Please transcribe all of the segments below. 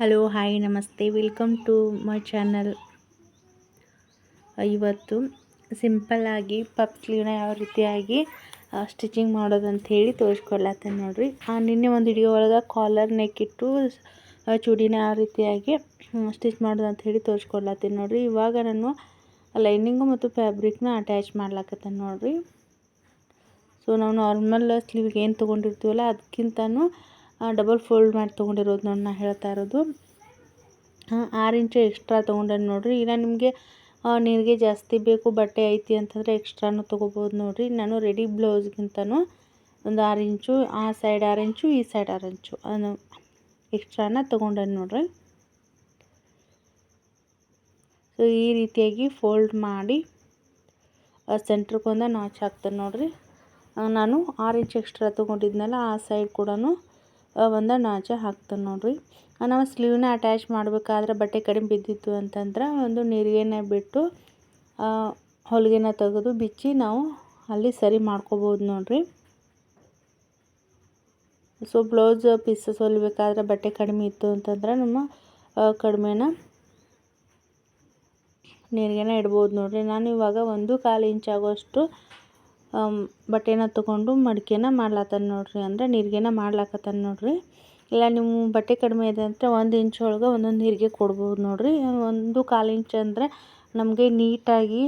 Hello hi ನಮಸ್ತೆ welcome to my channel ಇವತ್ತು ಸಿಂಪಲ್ಲಾಗಿ ಪಪ್ ಸ್ಲೀವ್ನ ಯಾವ ರೀತಿಯಾಗಿ ಸ್ಟಿಚಿಂಗ್ ಮಾಡೋದಂತ ಹೇಳಿ ತೋರಿಸ್ಕೊಡ್ಲತ್ತೇನೆ ನೋಡಿರಿ. ನಿನ್ನೆ ಒಂದು ವಿಡಿಯೋ ಒಳಗೆ ಕಾಲರ್ ನೆಕ್ ಇಟ್ಟು ಚೂಡಿನ ಯಾವ ರೀತಿಯಾಗಿ ಸ್ಟಿಚ್ ಮಾಡೋದಂತ ಹೇಳಿ ತೋರಿಸ್ಕೊಡ್ಲತ್ತೀನಿ ನೋಡಿರಿ. ಇವಾಗ ನಾನು ಲೈನಿಂಗು ಮತ್ತು ಫ್ಯಾಬ್ರಿಕ್ನ ಅಟ್ಯಾಚ್ ಮಾಡ್ಲಾಕತ್ತೆ ನೋಡಿರಿ. ಸೊ ನಾವು ನಾರ್ಮಲ್ ಸ್ಲೀವ್ಗೆ ಏನು ತೊಗೊಂಡಿರ್ತೀವಲ್ಲ, ಅದಕ್ಕಿಂತನೂ ಡಬಲ್ ಫೋಲ್ಡ್ ಮಾಡಿ ತೊಗೊಂಡಿರೋದು ನೋಡಿ ನಾನು ಹೇಳ್ತಾ ಇರೋದು. ಆರು ಇಂಚು ಎಕ್ಸ್ಟ್ರಾ ತೊಗೊಂಡೆ ನೋಡಿರಿ. ಇಲ್ಲ ನಿಮಗೆ ನೀರಿಗೆ ಜಾಸ್ತಿ ಬೇಕು, ಬಟ್ಟೆ ಐತಿ ಅಂತಂದರೆ ಎಕ್ಸ್ಟ್ರಾನು ತೊಗೋಬೋದು ನೋಡಿರಿ. ನಾನು ರೆಡಿ ಬ್ಲೌಸ್ಗಿಂತನೂ ಒಂದು ಆರು ಇಂಚು ಆ ಸೈಡ್ ಆರು ಇಂಚು ಈ ಸೈಡ್ ಆರು ಇಂಚು ಎಕ್ಸ್ಟ್ರಾನ ತೊಗೊಂಡೆ ನೋಡಿರಿ. ಸೊ ಈ ರೀತಿಯಾಗಿ ಫೋಲ್ಡ್ ಮಾಡಿ ಸೆಂಟ್ರಕ್ಕೊಂದ ನಾಚ್ ಹಾಕ್ತೇನೆ ನೋಡಿರಿ. ನಾನು ಆರು ಇಂಚ್ ಎಕ್ಸ್ಟ್ರಾ ತೊಗೊಂಡಿದ್ನಲ್ಲ, ಆ ಸೈಡ್ ಕೂಡ ಒಂದು ನಾಚ ಹಾಕ್ತಾನೆ ನೋಡಿರಿ. ನಾವು ಸ್ಲೀವ್ನ ಅಟ್ಯಾಚ್ ಮಾಡಬೇಕಾದ್ರೆ ಬಟ್ಟೆ ಕಡಿಮೆ ಬಿದ್ದಿತ್ತು ಅಂತಂದ್ರೆ ಒಂದು ನೀರಿಗೆನೆ ಬಿಟ್ಟು ಹೊಲಿಗೆನ ತೆಗೆದು ಬಿಚ್ಚಿ ನಾವು ಅಲ್ಲಿ ಸರಿ ಮಾಡ್ಕೋಬೋದು ನೋಡಿರಿ. ಸೊ ಬ್ಲೌಸ್ ಪೀಸಸ್ ಹೊಲಿಬೇಕಾದ್ರೆ ಬಟ್ಟೆ ಕಡಿಮೆ ಇತ್ತು ಅಂತಂದ್ರೆ ನಮ್ಮ ಕಡಿಮೆನ ನೀರಿಗೆನ ಇಡ್ಬೋದು ನೋಡಿರಿ. ನಾನು ಇವಾಗ ಒಂದು ಕಾಲು ಇಂಚ್ ಆಗೋಷ್ಟು ಬಟ್ಟೆನ ತೊಗೊಂಡು ಮಡಿಕೆನ ಮಾಡ್ಲತ್ತಾನ ನೋಡಿರಿ ಅಂದರೆ ನೀರಿಗೆನ ಮಾಡ್ಲಾಕತ್ತಾನ ನೋಡಿರಿ. ಇಲ್ಲ ನೀವು ಬಟ್ಟೆ ಕಡಿಮೆ ಇದೆ ಅಂದರೆ ಒಂದು ಇಂಚ್ ಒಳಗೆ ಒಂದೊಂದು ನೀರಿಗೆ ಕೊಡ್ಬೋದು ನೋಡಿರಿ. ಒಂದು ಕಾಲು ಇಂಚ್ ಅಂದರೆ ನಮಗೆ ನೀಟಾಗಿ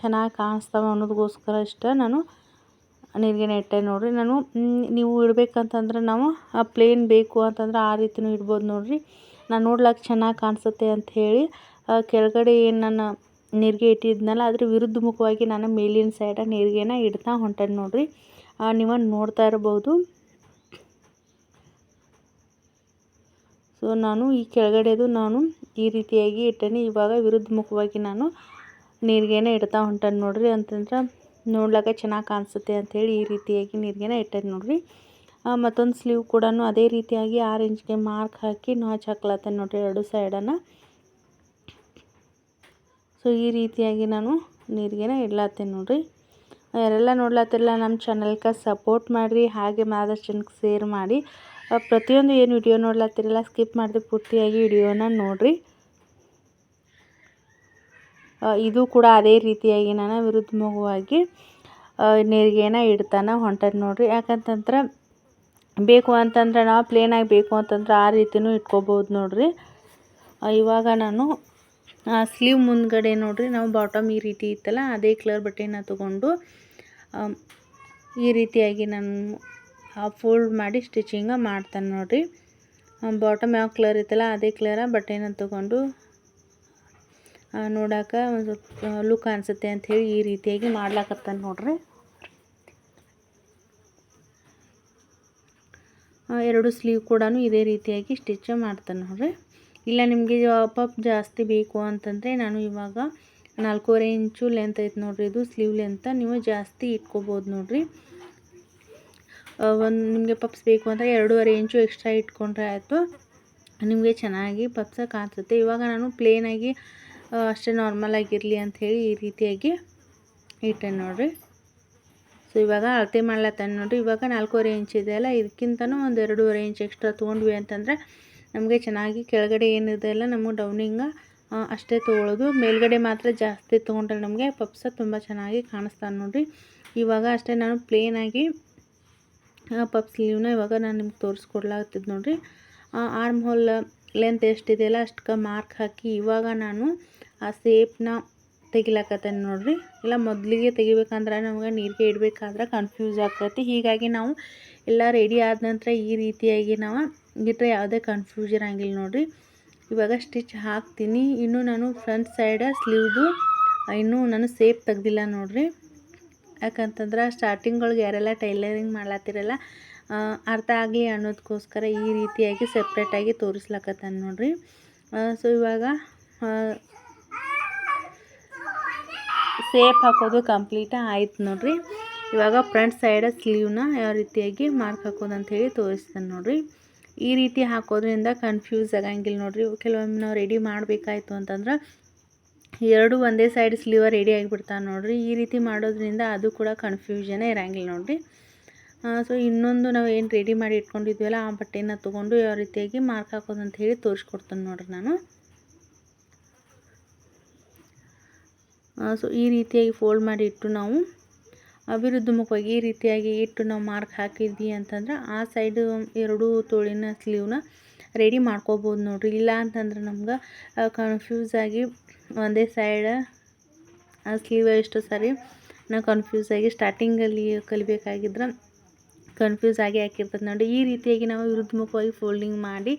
ಚೆನ್ನಾಗಿ ಕಾಣಿಸ್ತಾವೆ ಅನ್ನೋದಕ್ಕೋಸ್ಕರ ಇಷ್ಟ ನಾನು ನೀರಿಗೆನ ನೆಟ್ಟೆ ನೋಡಿರಿ. ನಾನು ನೀವು ಇಡಬೇಕಂತಂದ್ರೆ ನಾವು ಆ ಪ್ಲೇನ್ ಬೇಕು ಅಂತಂದ್ರೆ ಆ ರೀತಿನೂ ಇಡ್ಬೋದು ನೋಡಿರಿ. ನಾನು ನೋಡ್ಲಿಕ್ಕೆ ಚೆನ್ನಾಗಿ ಕಾಣಿಸುತ್ತೆ ಅಂತ ಹೇಳಿ ಕೆಳಗಡೆ ಏನು ನಾನು ನೀರಿಗೆ ಇಟ್ಟಿದ್ನಲ್ಲ, ಅದ್ರ ವಿರುದ್ಧ ಮುಖವಾಗಿ ನಾನು ಮೇಲಿನ ಸೈಡ ನೀರಿಗೆನ ಇಡ್ತಾ ಹೊಂಟೇನೆ ನೋಡ್ರಿ. ನೀವು ನೋಡ್ತಾ ಇರ್ಬೋದು. ಸೊ ನಾನು ಈ ಕೆಳಗಡೆದು ನಾನು ಈ ರೀತಿಯಾಗಿ ಇಟ್ಟೇನೆ. ಇವಾಗ ವಿರುದ್ಧ ಮುಖವಾಗಿ ನಾನು ನೀರಿಗೆನ ಇಡ್ತಾ ಹೊಂಟೇನೆ ನೋಡ್ರಿ. ಅಂತಂದ್ರೆ ನೋಡ್ಲಿಕ್ಕೆ ಚೆನ್ನಾಗಿ ಕಾಣಿಸುತ್ತೆ ಅಂಥೇಳಿ ಈ ರೀತಿಯಾಗಿ ನೀರಿಗೆನ ಇಟ್ಟೇನೆ ನೋಡ್ರಿ. ಮತ್ತೊಂದು ಸ್ಲೀವ್ ಕೂಡ ಅದೇ ರೀತಿಯಾಗಿ ಆರು ಇಂಚ್ಗೆ ಮಾರ್ಕ್ ಹಾಕಿ ನಾಚ್ ಹಾಕ್ಲತ್ತೇನೆ ನೋಡ್ರಿ ಎರಡು ಸೈಡನ್ನು ಸೊ, ಈ ರೀತಿಯಾಗಿ ನಾನು ನೀರಿಗೆನ ಇಡ್ಲಾತ್ತೇನೆ ನೋಡಿರಿ. ಯಾರೆಲ್ಲ ನೋಡ್ಲತ್ತಿರಲ್ಲ, ನಮ್ಮ ಚಾನಲ್ಗೆ ಸಪೋರ್ಟ್ ಮಾಡಿರಿ, ಹಾಗೆ ಆದಷ್ಟು ಜನಕ್ಕೆ ಶೇರ್ ಮಾಡಿ. ಪ್ರತಿಯೊಂದು ಏನು ವಿಡಿಯೋ ನೋಡ್ಲಾತ್ತಿರಲ್ಲ ಸ್ಕಿಪ್ ಮಾಡಿದೆ ಪೂರ್ತಿಯಾಗಿ ವಿಡಿಯೋನ ನೋಡಿರಿ. ಇದು ಕೂಡ ಅದೇ ರೀತಿಯಾಗಿ ನಾನು ವಿರುದ್ಧ ಮಗುವಾಗಿ ನೀರಿಗೆನ ಇಡ್ತಾನೆ ಹೊಂಟೇನೆ ನೋಡಿರಿ. ಯಾಕಂತಂದ್ರೆ, ಬೇಕು ಅಂತಂದ್ರೆ ನಾವು ಪ್ಲೇನಾಗಿ ಬೇಕು ಅಂತಂದ್ರೆ ಆ ರೀತಿಯೂ ಇಟ್ಕೋಬೋದು ನೋಡಿರಿ. ಇವಾಗ ನಾನು ಸ್ಲೀವ್ ಮುಂದ್ಗಡೆ ನೋಡ್ರಿ, ನಾವು ಬಾಟಮ್ ಈ ರೀತಿ ಇತ್ತಲ್ಲ, ಅದೇ ಕಲರ್ ಬಟ್ಟೆನ ತೊಗೊಂಡು ಈ ರೀತಿಯಾಗಿ ನಾನು ಫೋಲ್ಡ್ ಮಾಡಿ ಸ್ಟಿಚಿಂಗ ಮಾಡ್ತಾನೆ ನೋಡ್ರಿ. ಬಾಟಮ್ ಯಾವ ಕಲರ್ ಇತ್ತಲ್ಲ, ಅದೇ ಕಲರ ಬಟ್ಟೆನ ತೊಗೊಂಡು ನೋಡೋಕೆ ಒಂದು ಸ್ವಲ್ಪ ಲುಕ್ ಅನಿಸುತ್ತೆ ಅಂಥೇಳಿ ಈ ರೀತಿಯಾಗಿ ಮಾಡ್ಲಾಕತ್ತಾನೆ ನೋಡ್ರಿ. ಎರಡು ಸ್ಲೀವ್ ಕೂಡ ಇದೇ ರೀತಿಯಾಗಿ ಸ್ಟಿಚ್ ಮಾಡ್ತಾನೆ ನೋಡಿರಿ. ಇಲ್ಲ, ನಿಮಗೆ ಪಪ್ ಜಾಸ್ತಿ ಬೇಕು ಅಂತಂದರೆ ನಾನು ಇವಾಗ ನಾಲ್ಕೂವರೆ ಇಂಚು ಲೆಂತ್ ಐತೆ ನೋಡಿರಿ. ಇದು ಸ್ಲೀವ್ ಲೆಂತ ನೀವು ಜಾಸ್ತಿ ಇಟ್ಕೋಬೋದು ನೋಡಿರಿ. ಒಂದು ನಿಮಗೆ ಪಪ್ಸ್ ಬೇಕು ಅಂದರೆ ಎರಡೂವರೆ ಇಂಚು ಎಕ್ಸ್ಟ್ರಾ ಇಟ್ಕೊಂಡ್ರೆ ಆಯಿತು. ನಿಮಗೆ ಚೆನ್ನಾಗಿ ಪಪ್ಸ ಕಾಣಿಸುತ್ತೆ. ಇವಾಗ ನಾನು ಪ್ಲೇನಾಗಿ ಅಷ್ಟೇ ನಾರ್ಮಲ್ ಆಗಿರಲಿ ಅಂಥೇಳಿ ಈ ರೀತಿಯಾಗಿ ಇಟ್ಟೆ ನೋಡಿರಿ. ಸೊ ಇವಾಗ ಅಳತೆ ಮಾಡ್ಲತ್ತಾನೆ ನೋಡಿರಿ. ಇವಾಗ ನಾಲ್ಕೂವರೆ ಇಂಚ್ ಇದೆಯಲ್ಲ ಇದಕ್ಕಿಂತನೂ ಒಂದು ಎರಡೂವರೆ ಇಂಚ್ ಎಕ್ಸ್ಟ್ರಾ ತೊಗೊಂಡ್ವಿ ಅಂತಂದರೆ ನಮಗೆ ಚೆನ್ನಾಗಿ ಕೆಳಗಡೆ ಏನಿದೆ ಅಲ್ಲ ನಮಗೆ ಡೌನಿಂಗ ಅಷ್ಟೇ ತೊಗೊಳ್ಳೋದು ಮೇಲ್ಗಡೆ ಮಾತ್ರ ಜಾಸ್ತಿ ತೊಗೊಂಡ್ರೆ ನಮಗೆ ಪಪ್ಸ ತುಂಬ ಚೆನ್ನಾಗಿ ಕಾಣಿಸ್ತಾನೆ ನೋಡಿರಿ. ಇವಾಗ ಅಷ್ಟೇ ನಾನು ಪ್ಲೇನಾಗಿ ಪಪ್ ಸ್ಲೀವ್ನ ಇವಾಗ ನಾನು ನಿಮ್ಗೆ ತೋರಿಸ್ಕೊಡ್ಲಾಗ್ತಿದ್ದು ನೋಡಿರಿ. ಆರ್ಮ್ ಹೋಲ್ ಲೆಂತ್ ಎಷ್ಟಿದೆಯಲ್ಲ ಅಷ್ಟಕ್ಕೆ ಮಾರ್ಕ್ ಹಾಕಿ ಇವಾಗ ನಾನು ಆ ಸೇಪ್ನ ತೆಗಿಲಾಕತ್ತೇನೆ ನೋಡಿರಿ. ಇಲ್ಲ ಮೊದಲಿಗೆ ತೆಗಿಬೇಕಂದ್ರೆ ನಮಗೆ ನೀರಿಗೆ ಇಡಬೇಕಾದ್ರೆ ಕನ್ಫ್ಯೂಸ್ ಆಗ್ತೈತಿ ಹೀಗಾಗಿ ನಾವು ಎಲ್ಲ ರೆಡಿ ಆದ ನಂತರ ಈ ರೀತಿಯಾಗಿ ನಾವು ಇಟ್ಟರೆ ಯಾವುದೇ ಕನ್ಫ್ಯೂಸ್ ಇರೋಂಗಿಲ್ಲ ನೋಡಿರಿ. ಇವಾಗ ಸ್ಟಿಚ್ ಹಾಕ್ತೀನಿ. ಇನ್ನೂ ನಾನು ಫ್ರಂಟ್ ಸೈಡ ಸ್ಲೀವ್ದು ಇನ್ನೂ ನಾನು ಸೇಪ್ ತೆಗ್ದಿಲ್ಲ ನೋಡಿರಿ. ಯಾಕಂತಂದ್ರೆ ಸ್ಟಾರ್ಟಿಂಗ್ ಒಳಗೆ ಯಾರೆಲ್ಲ ಟೈಲರಿಂಗ್ ಮಾಡ್ಲತ್ತಿರಲ್ಲ ಅರ್ಥ ಆಗಲಿ ಅನ್ನೋದಕ್ಕೋಸ್ಕರ ಈ ರೀತಿಯಾಗಿ ಸಪ್ರೇಟಾಗಿ ತೋರಿಸ್ಲಕತ್ತಾನೆ ನೋಡಿರಿ. ಸೊ ಇವಾಗ ಸೇಪ್ ಹಾಕೋದು ಕಂಪ್ಲೀಟ ಆಯ್ತು ನೋಡಿರಿ. ಇವಾಗ ಫ್ರಂಟ್ ಸೈಡ ಸ್ಲೀವ್ನ ಯಾವ ರೀತಿಯಾಗಿ ಮಾರ್ಕ್ ಹಾಕೋದು ಅಂಥೇಳಿ ತೋರಿಸ್ತಾನೆ ನೋಡಿರಿ. ಈ ರೀತಿ ಹಾಕೋದ್ರಿಂದ ಕನ್ಫ್ಯೂಸ್ ಆಗಂಗಿಲ್ಲ ನೋಡಿರಿ. ಕೆಲವೊಮ್ಮೆ ನಾವು ರೆಡಿ ಮಾಡಬೇಕಾಯ್ತು ಅಂತಂದ್ರೆ ಎರಡು ಒಂದೇ ಸೈಡ್ ಸ್ಲೀವ ರೆಡಿ ಆಗಿಬಿಡ್ತಾನೆ ನೋಡಿರಿ. ಈ ರೀತಿ ಮಾಡೋದ್ರಿಂದ ಅದು ಕೂಡ ಕನ್ಫ್ಯೂಷನೇ ಇರೋಂಗಿಲ್ಲ ನೋಡಿರಿ. ಸೊ ಇನ್ನೊಂದು ನಾವು ಏನು ರೆಡಿ ಮಾಡಿ ಇಟ್ಕೊಂಡಿದ್ವಲ್ಲ ಆ ಬಟ್ಟೆನ ತೊಗೊಂಡು ಯಾವ ರೀತಿಯಾಗಿ ಮಾರ್ಕ್ ಹಾಕೋದು ಅಂತ ಹೇಳಿ ತೋರಿಸ್ಕೊಡ್ತೀನಿ ನೋಡ್ರಿ ನಾನು. ಸೊ ಈ ರೀತಿಯಾಗಿ ಫೋಲ್ಡ್ ಮಾಡಿ ಇಟ್ಟು ನಾವು ಅಭಿವೃದ್ಧಿ ಮುಖವಾಗಿ ಈ ರೀತಿಯಾಗಿ ಇಟ್ಟು ನಾವು ಮಾರ್ಕ್ ಹಾಕಿದ್ವಿ ಅಂತಂದ್ರೆ ಆ ಸೈಡು ಎರಡು ತೋಳಿನ ಸ್ಲೀವ್ನ ರೆಡಿ ಮಾಡ್ಕೋಬೋದು ನೋಡಿರಿ. ಇಲ್ಲ ಅಂತಂದ್ರೆ ನಮ್ಗೆ ಕನ್ಫ್ಯೂಸ್ ಆಗಿ ಒಂದೇ ಸೈಡ್ ಆ ಸ್ಲೀವ್ ಎಷ್ಟು ಸರಿ ನಾವು ಕನ್ಫ್ಯೂಸ್ ಆಗಿ ಸ್ಟಾರ್ಟಿಂಗಲ್ಲಿ ಕಲಿಬೇಕಾಗಿದ್ರೆ ಕನ್ಫ್ಯೂಸ್ ಆಗಿ ಹಾಕಿರ್ತದೆ ನೋಡಿ ಈ ರೀತಿಯಾಗಿ ನಾವು ವಿರುದ್ಧಮುಖವಾಗಿ ಫೋಲ್ಡಿಂಗ್ ಮಾಡಿ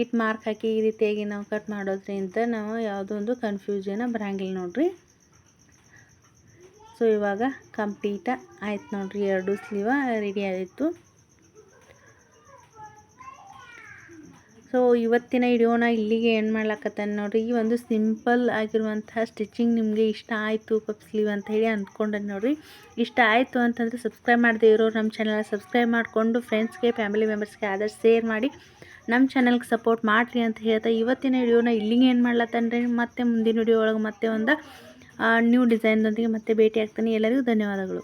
ಇಟ್ಟು ಮಾರ್ಕ್ ಹಾಕಿ ಈ ರೀತಿಯಾಗಿ ನಾವು ಕಟ್ ಮಾಡೋದ್ರಿಂದ ನಾವು ಯಾವುದೋ ಒಂದು ಕನ್ಫ್ಯೂಷನ್ ಬರಂಗಿಲ್ಲ ನೋಡ್ರಿ. ಸೊ ಇವಾಗ ಕಂಪ್ಲೀಟ ಆಯ್ತು ನೋಡ್ರಿ, ಎರಡು ಸ್ಲೀವ ರೆಡಿ ಆಯಿತು. ಸೊ ಇವತ್ತಿನ ವಿಡಿಯೋನ ಇಲ್ಲಿಗೆ ಏನು ಮಾಡ್ಲಾಕತ್ತಾನೆ ನೋಡ್ರಿ. ಈ ಒಂದು ಸಿಂಪಲ್ ಆಗಿರುವಂತಹ ಸ್ಟಿಚಿಂಗ್ ನಿಮಗೆ ಇಷ್ಟ ಆಯಿತು ಪಪ್ ಸ್ಲೀವ್ ಅಂತ ಹೇಳಿ ಅಂದ್ಕೊಂಡೆ ನೋಡ್ರಿ. ಇಷ್ಟ ಆಯಿತು ಅಂತಂದರೆ ಸಬ್ಸ್ಕ್ರೈಬ್ ಮಾಡದೇ ಇರೋರು ನಮ್ಮ ಚಾನಲ್ ಸಬ್ಸ್ಕ್ರೈಬ್ ಮಾಡಿಕೊಂಡು ಫ್ರೆಂಡ್ಸ್ಗೆ ಫ್ಯಾಮಿಲಿ ಮೆಂಬರ್ಸ್ಗೆ ಆದಷ್ಟು ಶೇರ್ ಮಾಡಿ. ನಮ್ಮ ಚಾನಲ್ಗೆ ಸಪೋರ್ಟ್ ಮಾಡಿರಿ ಅಂತ ಹೇಳ್ತಾ ಇವತ್ತಿನ ವಿಡಿಯೋನ ಇಲ್ಲಿಗೆ ಏನು ಮಾಡ್ಲತ್ತನ್ರಿ. ಮತ್ತೆ ಮುಂದಿನ ವಿಡಿಯೋ ಒಳಗೆ ಮತ್ತೆ ಒಂದು ನ್ಯೂ ಡಿಸೈನ್ದೊಂದಿಗೆ ಮತ್ತೆ ಭೇಟಿ ಆಗ್ತೀನಿ. ಎಲ್ಲರಿಗೂ ಧನ್ಯವಾದಗಳು.